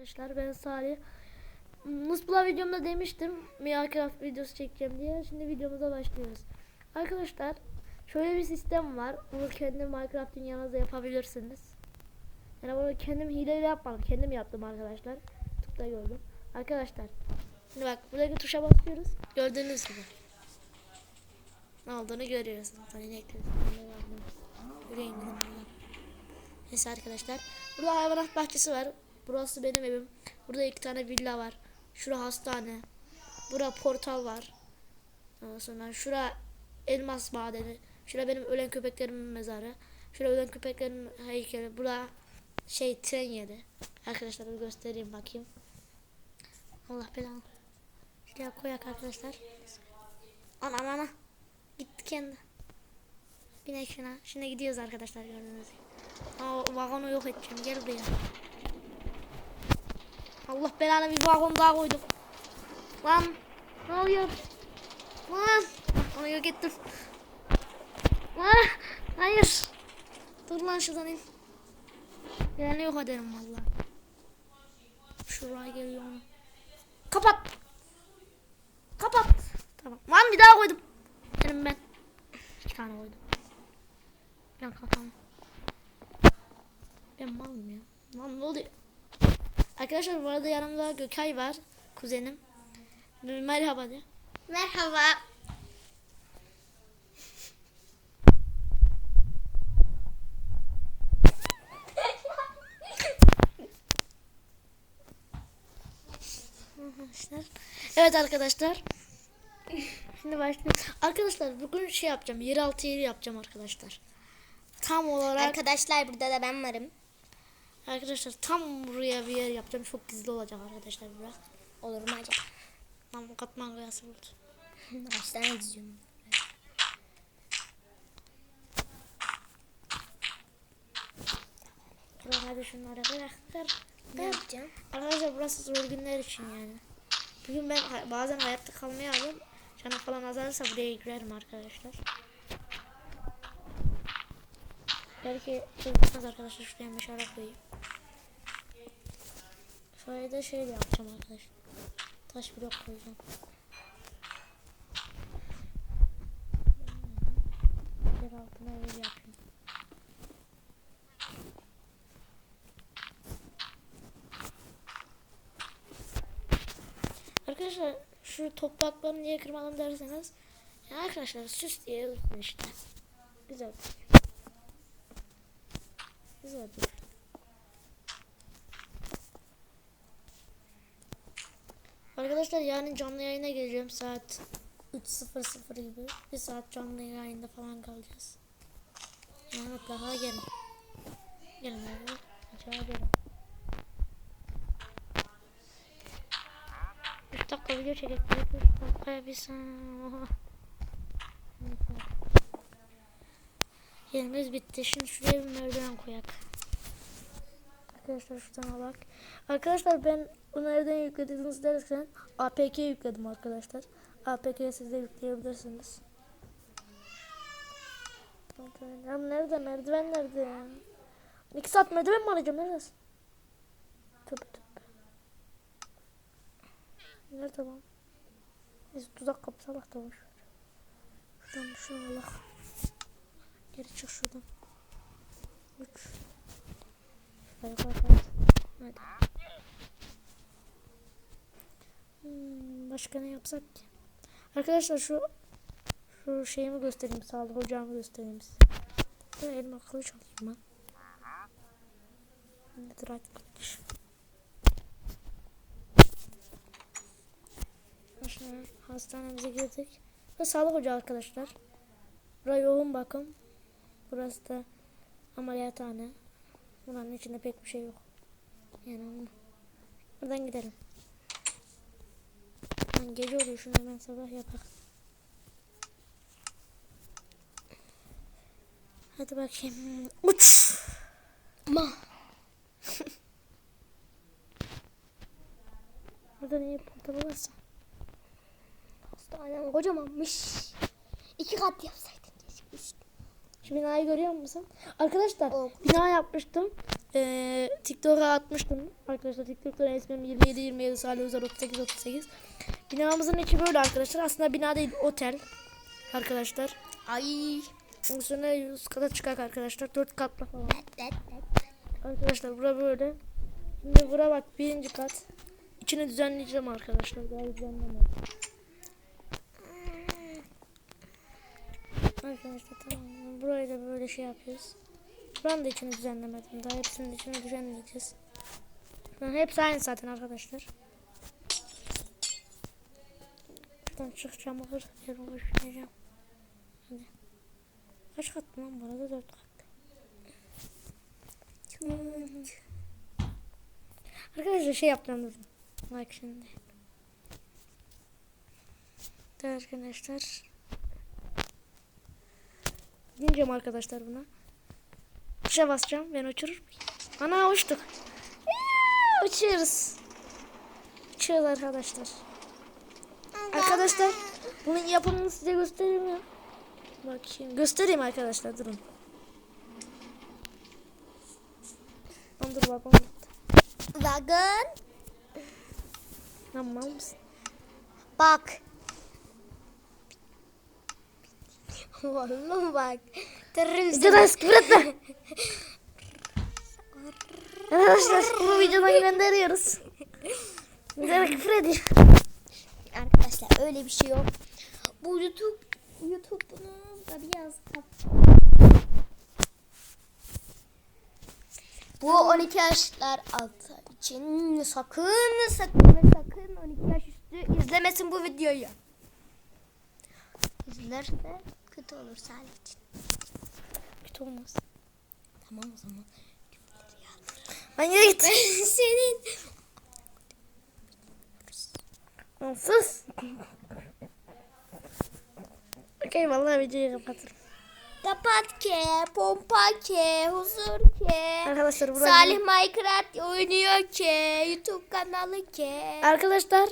Arkadaşlar ben Salih. Muspla videomda demiştim Minecraft videosu çekeceğim diye. Şimdi videomuza başlıyoruz. Arkadaşlar şöyle bir sistem var. Bunu kendi Minecraft dünyanızda yapabilirsiniz. Yani bunu kendim hileyle yapmadım. Kendim yaptım arkadaşlar. Tıkta gördüm. Arkadaşlar şimdi bak buradaki tuşa basıyoruz. Gördüğünüz gibi. Ne olduğunu görüyorsunuz. Hani ne Yürüyün. Neyse arkadaşlar. Burada hayvanat bahçesi var. Burası benim evim. Burada iki tane villa var. Şura hastane. Bura portal var. Ondan sonra şura elmas madeni. Şura benim ölen köpeklerimin mezarı. Şura ölen köpeklerimin heykeli. Bura şey tren yeri. Arkadaşlar göstereyim bakayım. Allah belanı. Şuraya koyak arkadaşlar. Ana ana. Gitti kendi. Binek şuna. Şimdi gidiyoruz arkadaşlar gördüğünüz gibi. Aa, vagonu yok edeceğim. Gel buraya. Allah belanı bir vagon daha koydum. Lan ne oluyor? Lan onu yok ettim. Lan hayır. Dur lan şuradan in. Yani yok ederim valla. Şuraya geliyor onu. Kapat. Kapat. Tamam. Lan bir daha koydum. Benim ben. İki tane koydum. Lan kafam. Ben malım ya. Lan ne oluyor? Arkadaşlar bu arada yanımda Gökay var. Kuzenim. Merhaba de. Merhaba. Arkadaşlar. Evet arkadaşlar. Şimdi başlıyoruz. Arkadaşlar bugün şey yapacağım. Yeraltı yeri yapacağım arkadaşlar. Tam olarak Arkadaşlar burada da ben varım. Arkadaşlar tam buraya bir yer yapacağım. Çok gizli olacak arkadaşlar bura. Olur mu acaba? Lan katman kayası buldu. Kaç tane diziyorum? Hadi şunları bırak. Kır. Ne yapacağım? Arkadaşlar burası zor günler için yani. Bugün ben bazen hayatta kalmaya alıyorum. Canım falan azalırsa buraya girerim arkadaşlar. Belki kızmaz arkadaşlar şuraya meşale koyayım. Şöyle de şey de yapacağım arkadaşlar. Taş blok koyacağım. Yer altına ev yapayım. Arkadaşlar şu topraklarını niye kırmadım derseniz ya arkadaşlar süs diye yapın işte. Güzel. Güzel. Arkadaşlar yarın canlı yayına geleceğim saat 3.00 gibi. Bir saat canlı yayında falan kalacağız. Yani mutlaka gelin. Gelin abi. Rica ederim. 3 dakika video çekip 3 dakikaya bir. Neyse. Yerimiz bitti. Şimdi şuraya bir merdiven koyak. Arkadaşlar şuradan alak. Arkadaşlar ben nereden yüklediniz dersen APK yükledim arkadaşlar. APK'yi siz de yükleyebilirsiniz. Ya nerede merdiven nerede? 2 saat merdiven mi arayacağım neredesin? Tövbe tövbe. Nerede lan? Biz tuzak kapısı Allah da boş ver. Şuradan şunu Allah. Geri çık şuradan. Hadi. Hmm, başka ne yapsak ki? Arkadaşlar şu şu şeyimi göstereyim. Sağlık ocağımı göstereyim size. Elime kılıç alayım ben. Nedir kılıç? Hastanemize girdik. Ve sağlık ocağı arkadaşlar. Burası yoğun bakım. Burası da ameliyathane. Buranın içinde pek bir şey yok. Yani buradan gidelim. Lan gece oluyor şunu hemen sabah yapak. Hadi bakayım. Uç. Ma. Burada niye portalı varsa? Hastanem kocamanmış. İki kat yapsaydın keşke. Şu binayı görüyor musun? Arkadaşlar O- bina yapmıştım. Ee, TikTok'a atmıştım. Arkadaşlar TikTok'ta ismim 27 27 Salih Özer 38 38. Binamızın içi böyle arkadaşlar. Aslında bina değil otel. Arkadaşlar. Ay. Üstüne 100 kata çıkar arkadaşlar. 4 katlı falan. Arkadaşlar bura böyle. Şimdi bura bak birinci kat. İçini düzenleyeceğim arkadaşlar. Daha düzenlemedim. Arkadaşlar tamam. Burayı da böyle şey yapıyoruz. Buranın da içini düzenlemedim. Daha hepsinin içini düzenleyeceğiz. Lan hepsi aynı zaten arkadaşlar. Şuradan çıkacağım. Bakır yerim düşüneceğim. Hadi. Kaç kat lan bu arada? Dört kat. Arkadaşlar şey yapacağım dedim. Bak şimdi. Evet arkadaşlar. Dinleyeceğim arkadaşlar buna. Tuşa basacağım. Ben uçurur muyum? Ana uçtuk. Eee, Uçuyoruz. Uçuyoruz arkadaşlar. Arkadaşlar bunun yapımını size göstereyim ya. Bakayım. Göstereyim arkadaşlar durun. Lan dur bak onu. Wagon. Tamam mısın? Bak. Oğlum bak. Tırırım Videodan küfür etme. Arkadaşlar bu videodan gönderiyoruz. Videodan küfür ediyor. Arkadaşlar öyle bir şey yok. Bu YouTube YouTube bunu da biraz kap- Bu 12 yaşlar altı için sakın sakın ve sakın 12 yaş üstü izlemesin bu videoyu. İzlerse kötü olur Salih için. Kötü olmaz. Tamam o zaman. Yürü git. Senin sus. Okey vallahi videoyu kapatırım. kapat ke, pompa ke, huzur ke. Arkadaşlar buraya Salih Minecraft oynuyor ke, YouTube kanalı ke. Arkadaşlar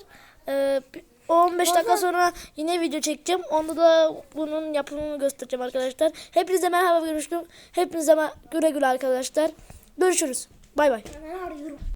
e, 15 dakika sonra yine video çekeceğim. Onda da bunun yapımını göstereceğim arkadaşlar. Hepinize merhaba görüşürüz. Hepinize güle güle arkadaşlar. Görüşürüz. Bay bay.